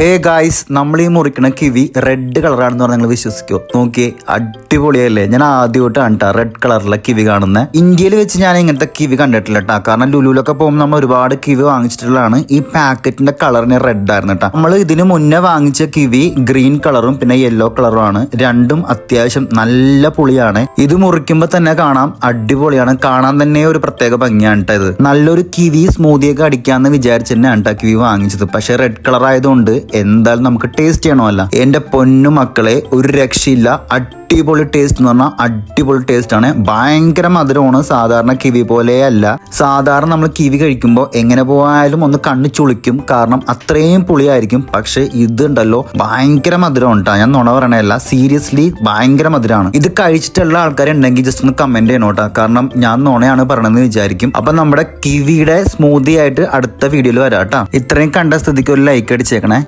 Hey guys നമ്മൾ ഈ മുറിക്കണ kiwi red കളറാണെന്ന് പറഞ്ഞാൽ നിങ്ങൾ വിശ്വസിക്കോ? നോക്കിയേ അടിപൊളിയല്ലേ ഞാൻ ആദ്യമായിട്ടാണ് കേട്ടോ റെഡ് കളറിലെ കിവി കാണുന്നത് ഇന്ത്യയിൽ വെച്ച് ഞാൻ ഇങ്ങനത്തെ കിവി കണ്ടിട്ടില്ല കേട്ടോ കാരണം ലുലുലൊക്കെ പോകുമ്പോൾ നമ്മൾ ഒരുപാട് കിവി വാങ്ങിച്ചിട്ടുള്ളതാണ്. ഈ പാക്കറ്റിന്റെ കളറിന് റെഡ് ആയിരുന്നു കേട്ടോ നമ്മൾ ഇതിന് മുന്നേ വാങ്ങിച്ച കിവി ഗ്രീൻ കളറും പിന്നെ യെല്ലോ കളറും ആണ്. രണ്ടും അത്യാവശ്യം നല്ല പുളിയാണ്. ഇത് മുറിക്കുമ്പോൾ തന്നെ കാണാം അടിപൊളിയാണ്. കാണാൻ തന്നെ ഒരു പ്രത്യേക ഭംഗിയാണ് കേട്ടോ ഇത്. നല്ലൊരു കിവി സ്മൂതിയൊക്കെ അടിക്കാന്ന് വിചാരിച്ചു തന്നെയാണ് കേട്ടോ കിവി വാങ്ങിച്ചത്. പക്ഷെ റെഡ് കളർ ആയതുകൊണ്ട് എന്തായാലും നമുക്ക് ടേസ്റ്റ് ചെയ്യണമല്ല. എന്റെ പൊന്നു മക്കളെ ഒരു രക്ഷയില്ല. അടിപൊളി ടേസ്റ്റ് എന്ന് പറഞ്ഞാൽ അടിപൊളി ടേസ്റ്റ് ആണ്. ഭയങ്കര മധുരമാണ്. സാധാരണ കിവി പോലെയല്ല സാധാരണ നമ്മൾ കിവി കഴിക്കുമ്പോൾ എങ്ങനെ പോയാലും ഒന്ന് കണ്ണു ചുളിക്കും. കാരണം അത്രയും പുളിയായിരിക്കും. പക്ഷെ ഇതുണ്ടല്ലോ ഭയങ്കര മധുരം ഉണ്ടാ ഞാൻ നുണ പറയണല്ല സീരിയസ്ലി ഭയങ്കര മധുരമാണ്. ഇത് കഴിച്ചിട്ടുള്ള ആൾക്കാരുണ്ടെങ്കിൽ ജസ്റ്റ് ഒന്ന് കമന്റ് ചെയ്യണം കേട്ടോ കാരണം ഞാൻ നുണയാണ് പറയണമെന്ന് വിചാരിക്കും. അപ്പൊ നമ്മുടെ കിവിയുടെ സ്മൂതി ആയിട്ട് അടുത്ത വീഡിയോയിൽ വരാം കേട്ടോ ഇത്രയും കണ്ട സ്ഥിതിക്ക് ഒരു ലൈക്ക് അടിച്ചേക്കണേ.